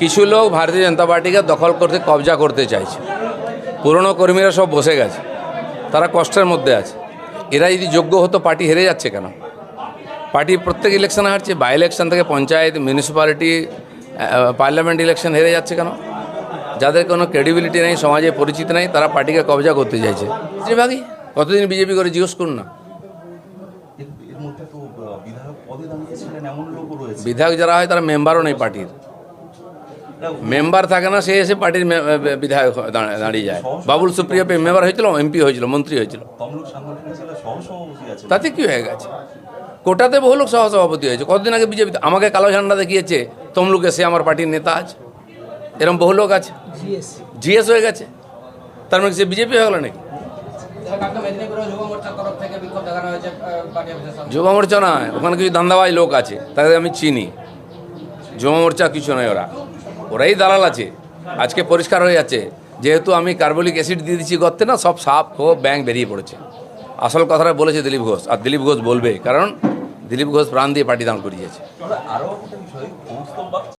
কিছু লোক ভারতীয় জনতা পার্টিকে দখল করতে কবজা করতে চাইছে। পুরনো কর্মীরা সব বসে গেছে। তারা কষ্টের মধ্যে আছে। এরা যদি যোগ্য হতো, পার্টি হেরে যাচ্ছে কেন? পার্টি প্রত্যেক ইলেকশনে হারছে। বাই ইলেকশন থেকে পঞ্চায়েত মিউনিসিপ্যালিটি পার্লামেন্ট ইলেকশন হেরে যাচ্ছে কেন? যাদের কোনো ক্রেডিবিলিটি নেই, সমাজে পরিচিত নেই, তারা পার্টিকে কবজা করতে চাইছে। বেশিরভাগই কতদিন বিজেপি করে জিজ্ঞেস করুন না। তো বিধায়ক পদে দাঁড়িয়েছিলেন এমন লোকও রয়েছে। বিধায়ক যারা হয় তারা মেম্বারও নেই পার্টির। মেম্বার থাকে না সে এসে পার্টির বিধায়ক দাঁড়িয়ে যায়। বাবুল সুপ্রিয় মেম্বার হয়েছিল এমপি হয়েছিল মন্ত্রী হয়েছিল। তাতে কি হয়ে গেছে? কোটাতে বহু লোক সহসভাপতি হয়েছে। কতদিন আগে বিজেপি আমাকে কালো ঝান্ডা দেখিয়েছে তমলুকে সে আমার পার্টির নেতা আছে। এরকম বহু লোক আছে? জিএস হয়ে গেছে? তার মানে সে বিজেপি হয়ে গেল নাকি? যুব মোর্চা নয় ওখানে কিছু দান্দাবাজ লোক আছে তাদের আমি চিনি। যুব মোর্চা কিছু নয় ওরা। ওরাই দালাল আছে। আজকে পরিষ্কার হয়ে যাচ্ছে যেহেতু আমি কার্বলিক অ্যাসিড দিয়ে দিচ্ছি গর্তে না সব সাপ ও ব্যাং বেরিয়ে পড়েছে। আসল কথাটা বলেছে দিলীপ ঘোষ আর দিলীপ ঘোষ বলবে কারণ দিলীপ ঘোষ প্রাণ দিয়ে পার্টি দান করিয়েছে।